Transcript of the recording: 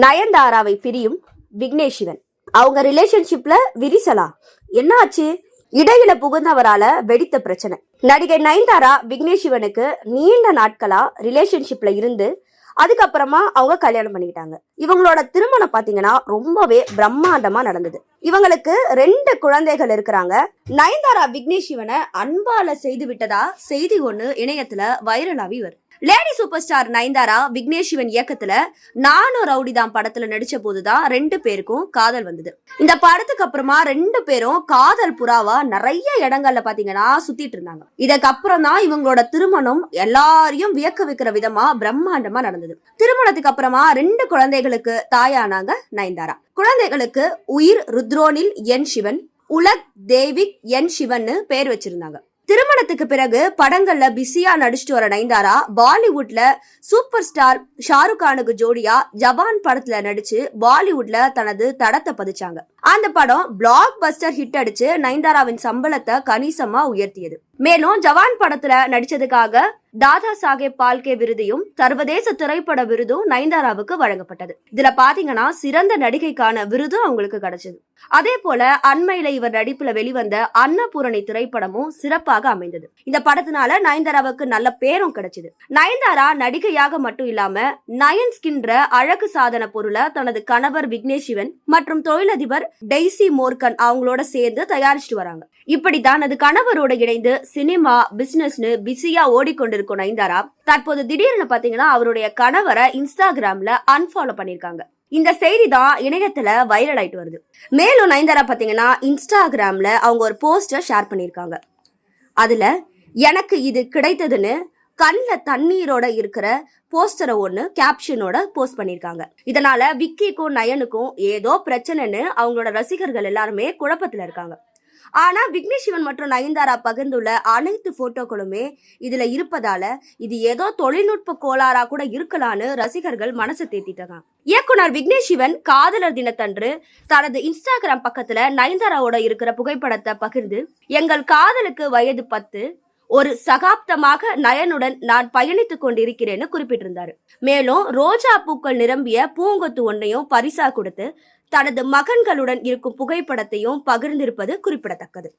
நயன்தாராவை பிரியும் விக்னேஷ் சிவன் அவங்க ரிலேஷன்ஷிப்ல விரிசலா? என்ன ஆச்சு? இடையில புகுந்தவரால வெடித்த பிரச்சனை. நடிகை நயன்தாரா விக்னேஷ் சிவனுக்கு நீண்ட நாட்களா ரிலேஷன்ஷிப்ல இருந்து அதுக்கப்புறமா அவங்க கல்யாணம் பண்ணிக்கிட்டாங்க. இவங்களோட திருமணம் பாத்தீங்கன்னா ரொம்பவே பிரம்மாண்டமா நடந்தது. இவங்களுக்கு ரெண்டு குழந்தைகள் இருக்கிறாங்க. நயன்தாரா விக்னேஷ் சிவனை அன்பால செய்து விட்டதா? செய்தி ஒண்ணு இணையத்துல வைரலாவி வருது. Lady super star Nayanthara Vignesh Shivan இயக்கத்துல நானும் ரவுடிதான் படத்துல நடிச்ச போதுதான் ரெண்டு பேருக்கும் காதல் வந்தது. இந்த படத்துக்கு அப்புறமா ரெண்டு பேரும் காதல் புறாவா நிறைய இடங்கள்ல பாத்தீங்கன்னா சுத்திட்டு இருந்தாங்க. இதுக்கப்புறம் தான் இவங்களோட திருமணம் எல்லாரையும் வியக்க வைக்கிற விதமா பிரம்மாண்டமா நடந்தது. திருமணத்துக்கு அப்புறமா ரெண்டு குழந்தைகளுக்கு தாயானாங்க நயன்தாரா. குழந்தைகளுக்கு உயிர் ருத்ரோனில் என் சிவன் உலக் தேவிக் என் சிவன்னு பேர் வச்சிருந்தாங்க. திருமணத்துக்கு பிறகு படங்கள்ல பிஸியா நடிச்சிட்டு வர நயன்தாரா பாலிவுட்ல சூப்பர் ஸ்டார் ஷாருக் கானுக்கு ஜோடியா ஜவான் படத்துல நடிச்சு பாலிவுட்ல தனது தடத்தை பதிச்சாங்க. அந்த படம் பிளாக் பஸ்டர் ஹிட் அடிச்சு நயன்தாராவின் சம்பளத்தை கணிசமா உயர்த்தியது. மேலும் ஜவான் படத்துல நடிச்சதுக்காக தாதா சாஹேப் பால்கே விருதையும் சர்வதேச திரைப்பட விருதும் நயன்தாராவுக்கு வழங்கப்பட்டது. இதுல பாத்தீங்கன்னா சிறந்த நடிகைக்கான விருதும் அவங்களுக்கு கிடைச்சது. அதே போல அண்மையில இவர் நடிப்புல வெளிவந்த அன்னபூரணி திரைப்படமும் சிறப்பாக அமைந்தது. இந்த படத்தினால நயன்தாராவுக்கு நல்ல பேரும் கிடைச்சது. நயன்தாரா நடிகையாக மட்டும் இல்லாம நயன் ஸ்கின்ற அழகு சாதன பொருளை தனது கணவர் விக்னேஷ் சிவன் மற்றும் தொழிலதிபர் டெய்சி மோர்கன் அவங்களோட சேர்ந்து தயாரிச்சுட்டு வராங்க. இப்படி தனது கணவரோட இணைந்து சினிமா பிசினஸ்னு பிஸியா ஓடிக்கொண்டிருக்கும் நயன்தாரா தற்போது திடீர்னு பாத்தீங்கன்னா அவருடைய கணவரை இன்ஸ்டாகிராம்ல அன்ஃபாலோ பண்ணிருக்காங்க இந்த செய்தி தான் இணையத்துல வைரல் ஆயிட்டு வருது. மேலும் நயன்தாரா பாத்தீங்கன்னா இன்ஸ்டாகிராம்ல அவங்க ஒரு போஸ்டர் ஷேர் பண்ணிருக்காங்க அதுல எனக்கு இது கிடைத்ததுன்னு கண்ணில் தண்ணீரோட இருக்கிற போஸ்டரை ஒன்று கேப்ஷனோட போஸ்ட் பண்ணியிருக்காங்க இதனால விக்கிக்கும் நயனுக்கும் ஏதோ பிரச்சனைன்னு அவங்களோட ரசிகர்கள் எல்லாருமே குழப்பத்தில் இருக்காங்க. ஆனா விக்னேஷ் சிவன் மற்றும் நயன்தாரா பகிர்ந்துள்ள அனைத்து போட்டோக்களுமே இதுல இருப்பதால இது ஏதோ தொழில்நுட்ப கோளாறா கூட இருக்கலான்னு ரசிகர்கள் மனசு தேத்திட்டாங்க இயக்குனர் விக்னேஷ் சிவன் காதலர் தினத்தன்று தனது இன்ஸ்டாகிராம் பக்கத்துல நயன்தாராவோட இருக்கிற புகைப்படத்தை பகிர்ந்து எங்கள் காதலுக்கு வயது பத்து ஒரு சகாப்தமாக நயனுடன் நான் பயணித்துக் கொண்டிருக்கிறேன்னு குறிப்பிட்டிருந்தாரு. மேலும் ரோஜா பூக்கள் நிரம்பிய பூங்கொத்து ஒன்றையும் பரிசா கொடுத்து தனது மகன்களுடன் இருக்கும் புகைப்படத்தையும் பகிர்ந்திருப்பது குறிப்பிடத்தக்கது.